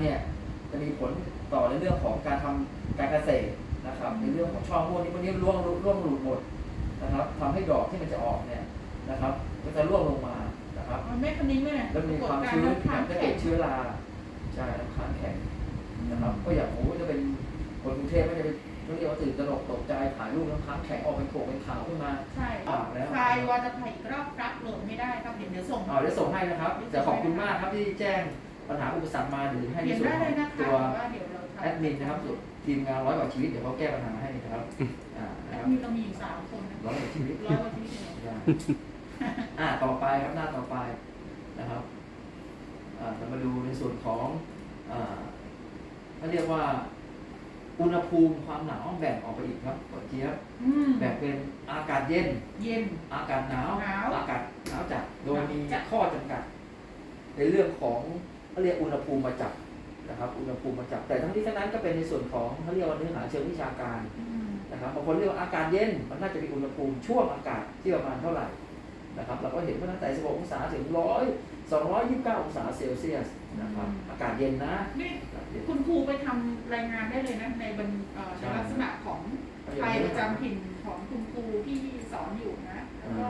เนี่ยจะมีผลต่อในเรื่องของการทำการเกษตรนะครับ ในเรื่องของช่อม่วงนี่พวกนี้ร่วงร่วงหลุดหมดนะครับทำให้ดอกที่มันจะออกเนี่ยนะครับ ก็จะร่วงลงมานะครับมันไม่คณิ้งเลยเนี่ยแล้วมีความกดกรชื้นน้ำค้างจะแข็เกิงดเชื้อราใช่น้ำค้างแข็งนะครับ ก็อย่างโอ้จะเป็นคนกรุงเทพก็จะเป็นเขาเรียกว่าตื่นตระหนกตกใจถ่ายรูปน้ำค้างแข็งออกเป็นโขกเป็นขาวขึ้นมาใช่อ่าแล้วไฟล์วาจะถ่ายอีกรอบครับโหลดไม่ได้ครับเดี๋ยวเดี๋ยวส่งเอาเดี๋ยวส่งให้นะครับแต่ขอบคุณมากครับที่แจ้ง ปัญหาอุปสรรคมาหรือให้เขีในยนส่วนได้ขเลอยงนะคะตัวว่าเดี๋ยวเราทำแอดมินนะครับส่วนทีมงานร้อยกว่าชีวิตเดี๋ยวเขาแก้ปัญหาให้นะครับอ่าแอนะคดรับมินเรามีอยู่สามคนนะร้อยกว่าชีวิต ร้อยกว่าชีวิตเลยได้อ่าต่อไปครับหน้าต่อไปนะครับอ่าเรามาดูในส่วนของอ่าเขาเรียกว่า อุณหภูมิความหนาวแบ่งออกไปอีกครับก่อนเจี๊ยบอืมแบ่งเป็นอากาศเย็น เย็น อากาศหนาว หนาวอากาศหนาวจัดโดยมีจัดข้อจำกัด ในเรื่องของ เขาเรียกอุณหภูมิมาจับนะครับ อุณหภูมิมาจับ แต่ทั้งนี้ทั้งนั้นก็เป็นในส่วนของเขาเรียกว่าเนื้อหาเชิงวิชาการอืมนะครับบางคนเรียกว่าอากาศเย็น มันน่าจะมีอุณหภูมิช่วงอากาศที่ประมาณเท่าไหร่นะครับ เราก็เห็นว่าตั้งแต่ 16 องศาถึง 100 229 องศาเซลเซียสนะครับ อากาศเย็นนะ นี่อากาศเย็นคุณครูไปทำรายงานได้เลยนะ ในบรรเอ่อในลักษณะของไทยประจำถิ่นของคุณครูที่สอนอยู่นะแล้วก็